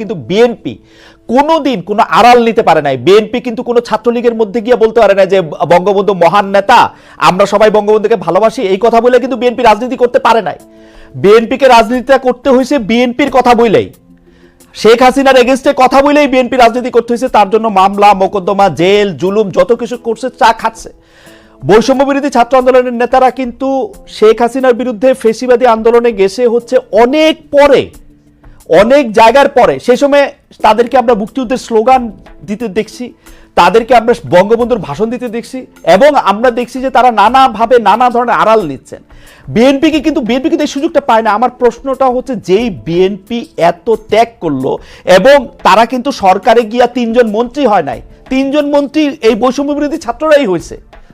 কিন্তু বিএনপি কোনোদিন কোনো আড়াল নিতে পারে নাই। বিএনপি কিন্তু কোনো ছাত্রলীগের মধ্যে গিয়ে বলতে পারে না যে, বঙ্গবন্ধু মহান নেতা, আমরা সবাই বঙ্গবন্ধুকে ভালোবাসি, এই কথা বলে কিন্তু বিএনপি রাজনীতি করতে পারে নাই। বিএনপিকে রাজনীতিটা করতে হয়েছে বিএনপির কথা বইলেই। শেখ হাসিনার এগেনস্টে কথা বলেই বিএনপি রাজনীতি করতে হয়েছে, তার জন্য মামলা, মোকদ্দমা, জেল, জুলুম, যত কিছু করছে চা খাচ্ছে। বৈষম্য বিরোধী ছাত্র আন্দোলনের নেতারা কিন্তু শেখ হাসিনার বিরুদ্ধে ফেসিবাদী আন্দোলনে গেছে হচ্ছে অনেক পরে। অনেক জায়গার পরে সেই সময় তাদেরকে আমরা মুক্তিযুদ্ধের স্লোগান দিতে দেখছি, তাদেরকে আমরা বঙ্গবন্ধুর ভাষণ দিতে দেখছি, এবং আমরা দেখছি যে তারা নানাভাবে নানা ধরনের আড়াল নিচ্ছেন। বিএনপিকে কিন্তু বিএনপি কিন্তু এই সুযোগটা পায় না। আমার প্রশ্নটা হচ্ছে, যেই বিএনপি এত ত্যাগ করল, এবং তারা কিন্তু সরকারে গিয়া তিনজন মন্ত্রী হয় নাই, তিনজন মন্ত্রী এই বৈষম্য বিরোধী ছাত্ররাই হয়েছে।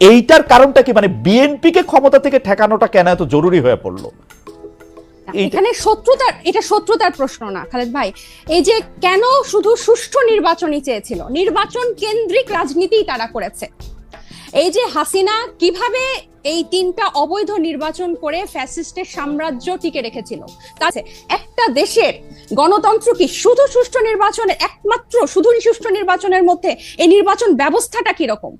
এইটার কারণটা কি? মানে বিএনপিকে ক্ষমতা থেকে ঠেকানোটা কেন এত জরুরি হয়ে পড়ল? এখানে শত্রুতার এটা শত্রুতার প্রশ্ন না খালেদ ভাই। এই যে কেন শুধু সুষ্ঠু নির্বাচনই চেয়েছিল? নির্বাচন কেন্দ্রিক রাজনীতি তারা করেছে। এই যে হাসিনা কীভাবে এই তিনটা অবৈধ নির্বাচন করে ফ্যাসিস্টের সাম্রাজ্য টিকে রেখেছিল? তাছে একটা দেশের গণতন্ত্র কি শুধু সুষ্ঠু নির্বাচনের একমাত্র শুধু সুষ্ঠু নির্বাচনের মধ্যে এই নির্বাচন ব্যবস্থাটা কীরকম?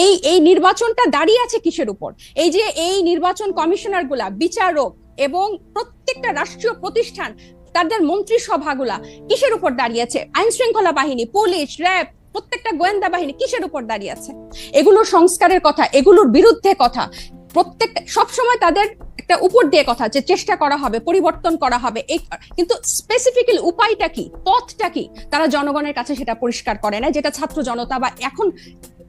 এই এই নির্বাচনটা দাঁড়িয়ে আছে কিসের উপর? এই যে এই নির্বাচন কমিশনারগুলা বিচারক এবং প্রত্যেকটা রাষ্ট্রীয় প্রতিষ্ঠান, তাদের মন্ত্রিসভাগুলা কিসের উপর দাঁড়িয়েছে আইন শৃঙ্খলা বাহিনী, পুলিশ, র্যাব, প্রত্যেকটা গোয়েন্দা বাহিনী কিসের উপর দাঁড়িয়ে আছে? এগুলোর সংস্কারের কথা, এগুলোর বিরুদ্ধে কথা প্রত্যেকটা সবসময় তাদের একটা উপর দিয়ে কথা যে চেষ্টা করা হবে, পরিবর্তন করা হবে কিন্তু স্পেসিফিক্যাল উপায়টা কি, পথটা কি, তারা জনগণের কাছে সেটা পরিষ্কার করে না যেটা ছাত্র জনতা বা এখন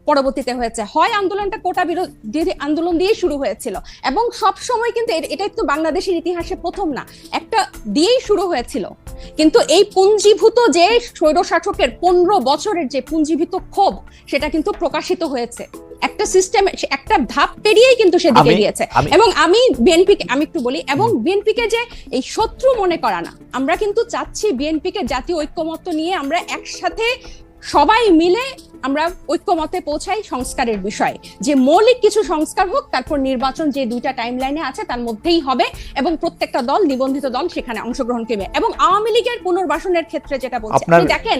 পরবর্তীতে হয়েছে। হয় আন্দোলনটা কোটা বিরোধী আন্দোলন দিয়ে শুরু হয়েছিল, এবং সব সময় কিন্তু এটা একটু বাংলাদেশের ইতিহাসে প্রথম না, একটা দিয়েই শুরু হয়েছিল। কিন্তু এই পুঞ্জীভূত যে স্বৈরশাসকের পনেরো বছরের যে পুঞ্জীভূত ক্ষোভ সেটা কিন্তু প্রকাশিত হয়েছে। একটা সিস্টেম একটা ধাপ পেরিয়েই কিন্তু সেদিকে দিকে গিয়েছে। এবং আমি বিএনপি আমি একটু বলি এবং বিএনপি কে যে এই শত্রু মনে করা না আমরা কিন্তু চাচ্ছি বিএনপি কে জাতীয় ঐক্যমত্য নিয়ে আমরা একসাথে সবাই মিলে আমরা ঐক্যমতে পৌঁছাই সংস্কারের বিষয়ে। যে মৌলিক কিছু সংস্কার হোক তারপর নির্বাচন যে দুইটা টাইম লাইনে আছে তার মধ্যেই হবে এবং প্রত্যেকটা দল নিবন্ধিত দল সেখানে অংশগ্রহণ করবে। এবং আওয়ামী লীগের পুনর্বাসনের ক্ষেত্রে যেটা বলছে আপনি দেখেন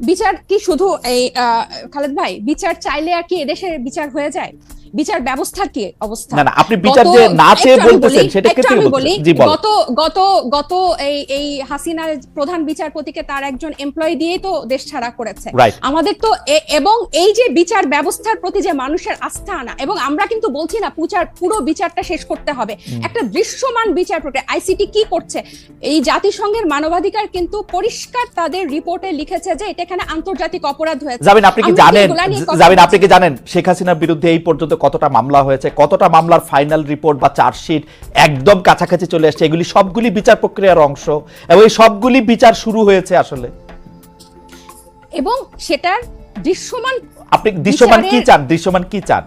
বিচার কি শুধু এই খালেদ ভাই বিচার চাইলে আর কি এদেশে বিচার হয়ে যায়? বিচার ব্যবস্থার কি অবস্থা? না, না, আপনি বিচার যে না চেয়ে বলতেছেন, সেটা বলতেছেন। বলি। গত গত গত এই এই হাসিনার প্রধান বিচারপতিকে তার একজন এমপ্লয়ি দিয়েই তো দেশ ছাড়া করেছে। আমাদের তো এবং এই যে বিচার ব্যবস্থার প্রতি যে মানুষের আস্থা আনা এবং আমরা কিন্তু বলছি না পুচার পুরো বিচারটা শেষ করতে হবে। একটা দৃশ্যমান বিচার প্রক্রিয়া আইসিটি কি করছে? এই জাতিসংঘের মানবাধিকার কিন্তু পরিষ্কার তাদের রিপোর্টে লিখেছে যে এটা এখানে আন্তর্জাতিক অপরাধ হয়েছে। যাবেন আপনি কি জানেন? যাবেন আপনি কি জানেন? শেখ হাসিনার বিরুদ্ধে এই পর্যন্ত কতটা মামলা হয়েছে কতটা মামলার ফাইনাল রিপোর্ট বা চার্জশিট একদম কাছাকাছি চলে আসছে এগুলি সবগুলি বিচার প্রক্রিয়ার অংশ। এবং এই সবগুলি বিচার শুরু হয়েছে আসলে। এবং সেটার দৃশ্যমান আপনি দৃশ্যমান কি চান? দৃশ্যমান কি চান?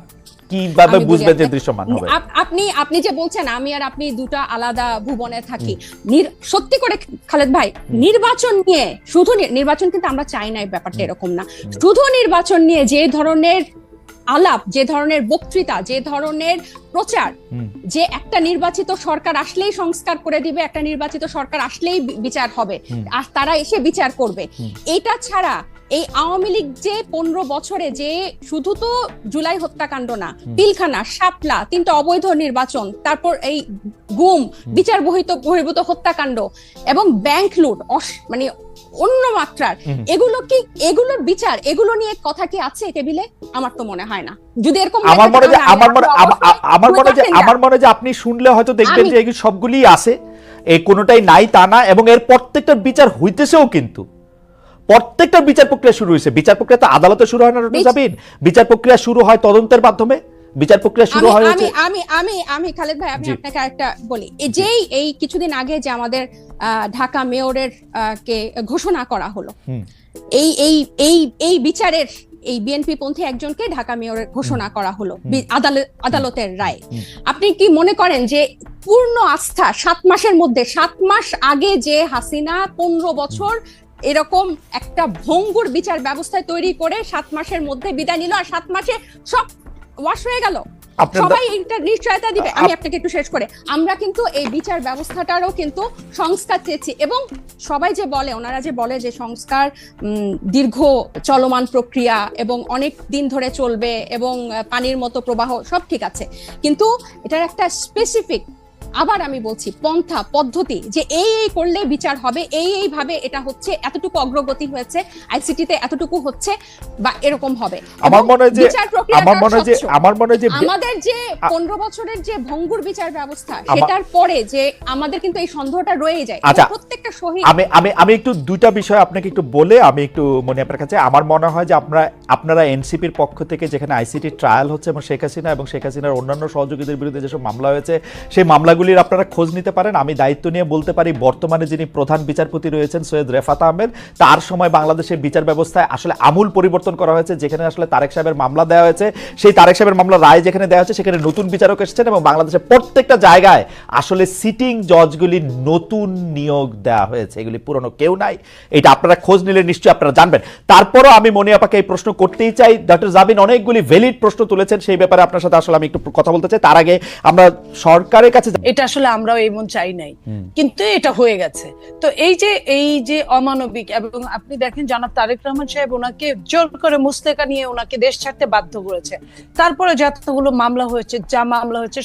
কীভাবে বুঝবেন যে দৃশ্যমান হবে? আপনি আপনি যে বলছেন আমি আর আপনি দুটা আলাদা ভুবনে থাকি। সত্যি করে খালেদ ভাই নির্বাচন নিয়ে শুধু নির্বাচন কিন্তু আমরা চাই না এই ব্যাপারটা এরকম না। শুধু নির্বাচন নিয়ে যে ধরনের আলাপ যে ধরনের বক্তৃতা যে ধরনের প্রচার যে একটা নির্বাচিত সরকার আসলেই সংস্কার করে দিবে একটা নির্বাচিত সরকার আসলেই বিচার হবে। আর তারা এসে বিচার করবে। এটা ছাড়া এই আওয়ামী লীগ যে পনেরো বছরে যে শুধু তো জুলাই হত্যাকাণ্ড না পিলখানা শাপলা তিনটা অবৈধ নির্বাচন তারপর এই গুম বিচার বহিত বহির্ভূত হত্যাকাণ্ড এবং ব্যাংক লুট মানে অন্য মাত্রার এগুলো কি এগুলোর বিচার এগুলো নিয়ে কথা কি আছে টেবিলে? আমার তো মনে হয় না। যদি এরকম আমার মনে যে আমার মনে আমরা মনে যে আমার মনে যে আপনি শুনলে হয়তো দেখবেন যে সবগুলি আছে। এই কোনোটাই নাই তা না এবং এর প্রত্যেকটার বিচার হইতেছেও কিন্তু। প্রত্যেকটা বিচার প্রক্রিয়া শুরু হয়েছে। বিচার প্রক্রিয়া তো আদালতে শুরু হয় না জাবিন বিচার প্রক্রিয়া শুরু হয় তদন্তের মাধ্যমে? বিচার প্রক্রিয়া শুরু হয় আমি আমি আমি আমি খালেদ ভাই আমি আপনাকে একটা বলি। এই যেই এই কিছুদিন আগে যে আমাদের ঢাকা মেয়রের কে ঘোষণা করা হলো এই এই এই এই বিচারের এই বিএনপি পন্থী একজনকে ঢাকা মেয়রের ঘোষণা করা হলো আদালত আদালতের রায়। আপনি কি মনে করেন যে পূর্ণ আস্থা সাত মাসের মধ্যে সাত মাস আগে যে হাসিনা পনেরো বছর এরকম একটা ভঙ্গুর বিচার ব্যবস্থা তৈরি করে সাত মাসের মধ্যে বিদায় নিল আর সাত মাসে সব ওয়াশ হয়ে গেল। সবাই এটা নিশ্চয়তা দিবে। আমি আপনাকে একটু শেষ করে আমরা কিন্তু এই বিচার ব্যবস্থাটারও কিন্তু সংস্কার চেয়েছি এবং সবাই যে বলে ওনারা যে বলে যে সংস্কার দীর্ঘ চলমান প্রক্রিয়া এবং অনেক দিন ধরে চলবে এবং পানির মতো প্রবাহ সব ঠিক আছে। কিন্তু এটার একটা স্পেসিফিক আবার আমি বলছি পন্থা পদ্ধতি যে এই এই করলে বিচার হবে এই এই ভাবে এটা হচ্ছে এতটুকু অগ্রগতি হয়েছে আইসিটিতে এতটুকু হচ্ছে বা এরকম হবে আমার মনে হয় যে আমার মনে হয় যে আমার মনে হয় যে আমাদের যে আ- পনেরো বছরের যে ভঙ্গুর বিচার ব্যবস্থা সেটার পরে যে আমাদের কিন্তু এই সন্দেহটা রয়ে যায় আচ্ছা। প্রত্যেকটা শহীদ আমি আমি আমি একটু দুইটা বিষয় আপনাকে একটু বলে আমি একটু মনে আপনার কাছে আমার মনে হয় যে আপনারা আপনারা এনসিপির পক্ষ থেকে যেখানে আইসিটি ট্রায়াল হচ্ছে এবং শেখ হাসিনা এবং শেখ হাসিনার অন্যান্য সহযোগীদের বিরুদ্ধে যেসব মামলা হয়েছে সেই মামলাগুলির আপনারা খোঁজ নিতে পারেন। আমি দায়িত্ব নিয়ে বলতে পারি, বর্তমানে যিনি প্রধান বিচারপতি রয়েছেন সৈয়দ রেফাত আহমেদ, তার সময় বাংলাদেশের বিচার ব্যবস্থায় আসলে আমূল পরিবর্তন করা হয়েছে, যেখানে আসলে তারেক সাহেবের মামলা দেওয়া হয়েছে। সেই তারেক সাহেবের মামলা রায় যেখানে দেওয়া হয়েছে, সেখানে নতুন বিচারক এসেছেন এবং বাংলাদেশের প্রত্যেকটা জায়গায় আসলে সিটিং জজগুলি নতুন নিয়োগ দেওয়া হয়েছে। এগুলি পুরনো কেউ নাই। এটা আপনারা খোঁজ নিলে নিশ্চয়ই আপনারা জানবেন। তারপরও আমি মনি আপাকে এই প্রশ্ন করতেই চাই। ডক্টর জাবিন অনেকগুলি ভ্যালিড প্রশ্ন তুলেছেন, সেই ব্যাপারে আপনার সাথে আসলে আমি একটু কথা বলতে চাই। তার আগে আমরা সরকারের কাছে। এটা আসলে আমরাও এমন চাই নাই। কিন্তু এটা হয়ে গেছে। তো এই যে এই যে অমানবিক এবং আপনি দেখেন জনাব তারেক রহমান সাহেব ওনাকে জোর করে মুস্তেকা নিয়ে ওনাকে দেশ ছাড়তে বাধ্য করেছে। তারপরে যতগুলো মামলা হয়েছে যা মামলা হয়েছে